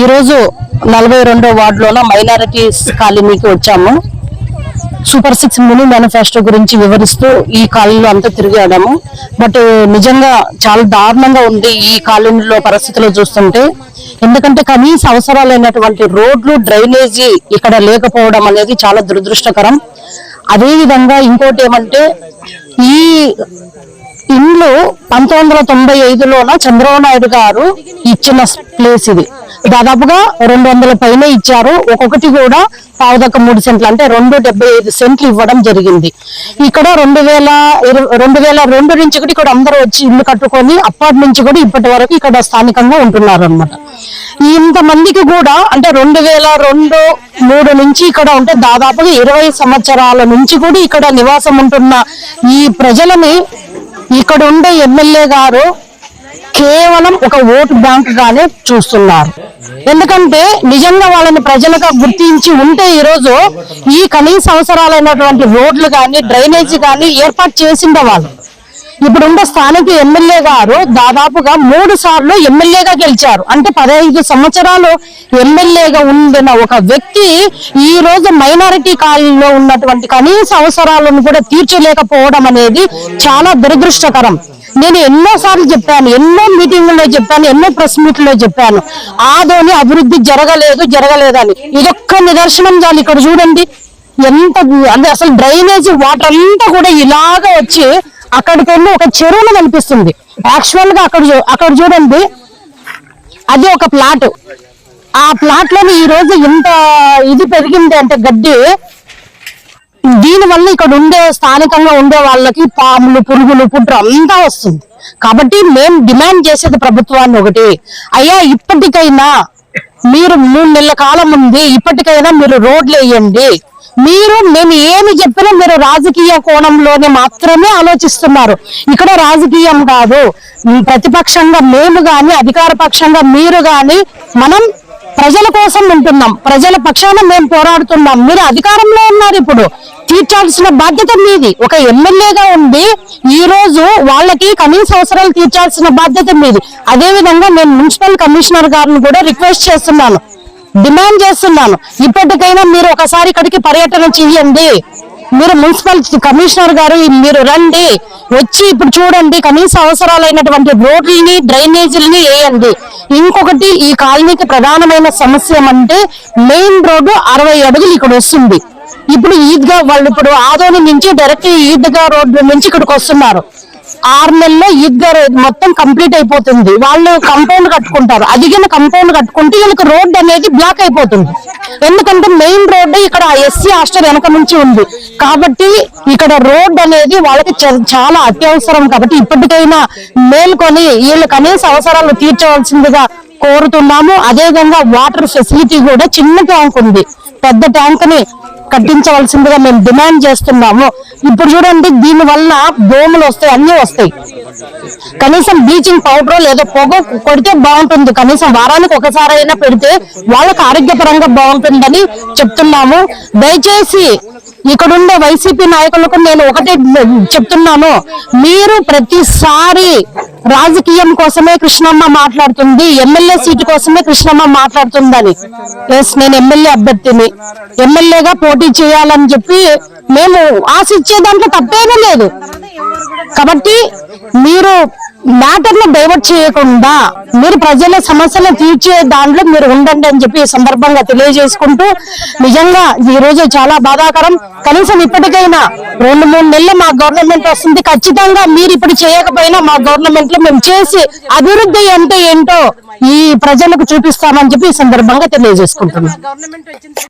ఈరోజు నలభై రెండో వార్డులోన మైనారిటీస్ కాలనీకి వచ్చాము. సూపర్ సిక్స్ మినీ మేనిఫెస్టో గురించి వివరిస్తూ ఈ కాలనీలో అంతా తిరిగాము బట్ uh, నిజంగా చాలా దారుణంగా ఉంది ఈ కాలనీలో పరిస్థితులు చూస్తుంటే. ఎందుకంటే కనీస అవసరాలైనటువంటి రోడ్లు డ్రైనేజీ ఇక్కడ లేకపోవడం అనేది చాలా దురదృష్టకరం. అదేవిధంగా ఇంకోటి ఏమంటే ఈ ఇండ్లు పంతొమ్మిది వందల తొంభై ఐదులోన చంద్రబాబు నాయుడు గారు ఇచ్చిన ప్లేస్ ఇది. దాదాపుగా రెండు వందల పైన ఇచ్చారు. ఒక్కొక్కటి కూడా పావుదక్క మూడు సెంట్లు అంటే రెండు డెబ్బై ఐదు సెంట్లు ఇవ్వడం జరిగింది. ఇక్కడ రెండు వేల ఇరవై రెండు వేల రెండు నుంచి కూడా ఇక్కడ అందరూ వచ్చి ఇల్లు కట్టుకొని అప్పటి నుంచి కూడా ఇప్పటి వరకు ఇక్కడ స్థానికంగా ఉంటున్నారు అనమాట ఇంతమందికి కూడా అంటే రెండు వేల రెండు మూడు నుంచి ఇక్కడ ఉంటే దాదాపుగా ఇరవై సంవత్సరాల నుంచి కూడా ఇక్కడ నివాసం ఉంటున్న ఈ ప్రజలని ఇక్కడ ఉండే ఎమ్మెల్యే గారు కేవలం ఒక ఓటు బ్యాంక్ గానే చూస్తున్నారు. ఎందుకంటే నిజంగా వాళ్ళని ప్రజలుగా గుర్తించి ఉంటే ఈ రోజు ఈ కనీస అవసరాలైనటువంటి రోడ్లు కానీ డ్రైనేజీ కానీ ఏర్పాటు చేసిండే వాళ్ళు. ఇప్పుడున్న స్థానిక ఎమ్మెల్యే గారు దాదాపుగా మూడు సార్లు ఎమ్మెల్యేగా గెలిచారు. అంటే పదహైదు సంవత్సరాలు ఎమ్మెల్యేగా ఉండిన ఒక వ్యక్తి ఈ రోజు మైనారిటీ కాలనీలో ఉన్నటువంటి కనీస అవసరాలను కూడా తీర్చలేకపోవడం అనేది చాలా దురదృష్టకరం. నేను ఎన్నో సార్లు చెప్పాను ఎన్నో మీటింగుల్లో చెప్పాను ఎన్నో ప్రెస్ మీట్లో చెప్పాను. ఆదోని అభివృద్ధి జరగలేదు జరగలేదని. ఇదొక్క నిదర్శనం చాలు ఇక్కడ చూడండి. ఎంత అంటే అసలు డ్రైనేజ్ వాటర్ అంతా కూడా ఇలాగ వచ్చి అక్కడికి వెళ్ళి ఒక చెరువును కనిపిస్తుంది. యాక్చువల్గా అక్కడ చూ- అక్కడ చూడండి. అది ఒక ప్లాట్ ఆ ప్లాట్లోని ఈ రోజు ఇంత ఇది పెరిగింది అంటే గడ్డి. దీని వల్ల ఇక్కడ ఉండే స్థానికంగా ఉండే వాళ్ళకి పాములు పురుగులు పుట్టు అంతా వస్తుంది. కాబట్టి మేము డిమాండ్ చేసేది ప్రభుత్వాన్ని ఒకటి. అయ్యా ఇప్పటికైనా మీరు మూడు నెలల కాలం ఉంది. ఇప్పటికైనా మీరు రోడ్లు వేయండి. మీరు మేము ఏమి చెప్పినా మీరు రాజకీయ కోణంలోనే మాత్రమే ఆలోచిస్తున్నారు. ఇక్కడ రాజకీయం కాదు. ప్రతిపక్షంగా మేము గాని అధికార పక్షంగా మీరు గాని మనం ప్రజల కోసం ఉంటున్నాం. ప్రజల పక్షాన మేము పోరాడుతున్నాం. మీరు అధికారంలో ఉన్నారు ఇప్పుడు. తీర్చాల్సిన బాధ్యత మీది. ఒక ఎమ్మెల్యేగా ఉండి ఈ రోజు వాళ్ళకి కనీస అవసరాలు తీర్చాల్సిన బాధ్యత మీది. అదే విధంగా నేను మున్సిపల్ కమిషనర్ గారిని కూడా రిక్వెస్ట్ చేస్తున్నాను. డిమాండ్ చేస్తున్నాను. ఇప్పటికైనా మీరు ఒకసారి ఇక్కడికి పర్యటన చేయండి. మీరు మున్సిపల్ కమిషనర్ గారు మీరు రండి. వచ్చి ఇప్పుడు చూడండి కనీస అవసరాలైనటువంటి రోడ్లని డ్రైనేజీలని వేయండి. ఇంకొకటి ఈ కాలనీకి ప్రధానమైన సమస్య ఏమంటే మెయిన్ రోడ్డు అరవై అడుగులు ఇక్కడ వస్తుంది. ఇప్పుడు ఈద్గా వాళ్ళు ఇప్పుడు ఆదోని నుంచి డైరెక్ట్ ఈద్గా రోడ్డు నుంచి ఇక్కడికి వస్తున్నారు. ఆరు నెలల్లో ఇద్దరు మొత్తం కంప్లీట్ అయిపోతుంది. వాళ్ళు కంపౌండ్ కట్టుకుంటారు. అదిగిన కంపౌండ్ కట్టుకుంటే వీళ్ళకి రోడ్ అనేది బ్లాక్ అయిపోతుంది. ఎందుకంటే మెయిన్ రోడ్డు ఇక్కడ ఎస్సీ హాస్టల్ వెనక నుంచి ఉంది. కాబట్టి ఇక్కడ రోడ్ అనేది వాళ్ళకి చ- చాలా అత్యవసరం. కాబట్టి ఇప్పటికైనా మేల్కొని వీళ్ళు కనీస అవసరాలు తీర్చవలసిందిగా కోరుతున్నాము. అదే విధంగా వాటర్ ఫెసిలిటీ కూడా చిన్న ట్యాంక్ ఉంది. పెద్ద ట్యాంక్ని కట్టించవలసిందిగా మేము డిమాండ్ చేస్తున్నాము. ఇప్పుడు చూడండి దీని వల్ల దోమలు వస్తాయి అన్ని వస్తాయి. కనీసం బ్లీచింగ్ పౌడర్ లేదా పొగ కొడితే బాగుంటుంది. కనీసం వారానికి ఒకసారి అయినా పెడితే వాళ్ళకి ఆరోగ్యపరంగా బాగుంటుందని చెప్తున్నాము. దయచేసి ఇక్కడుండే వైసీపీ నాయకులకు నేను ఒకటే చెప్తున్నాను. మీరు ప్రతిసారి రాజకీయం కోసమే కృష్ణమ్మ మాట్లాడుతుంది ఎమ్మెల్యే సీటు కోసమే కృష్ణమ్మ మాట్లాడుతుందని. ఎస్ నేను ఎమ్మెల్యే అభ్యర్థిని. ఎమ్మెల్యేగా పోటీ చేయాలని చెప్పి మేము ఆశించే దాంట్లో తప్పేమీ లేదు. కాబట్టి మీరు మ్యాటర్ని డైవర్ట్ చేయకుండా మీరు ప్రజల సమస్యలను తీర్చే దాంట్లో మీరు ఉండండి అని చెప్పి సందర్భంగా తెలియజేసుకుంటూ నిజంగా ఈ రోజు చాలా బాధాకరం. కనీసం ఇప్పటికైనా రెండు మూడు నెలలు మా గవర్నమెంట్ వస్తుంది. ఖచ్చితంగా మీరు ఇప్పుడు చేయకపోయినా మా గవర్నమెంట్లో మేము చేసి అభివృద్ధి అంటే ఏంటో ఈ ప్రజలకు చూపిస్తామని చెప్పి ఈ సందర్భంగా తెలియజేసుకుంటున్నాం.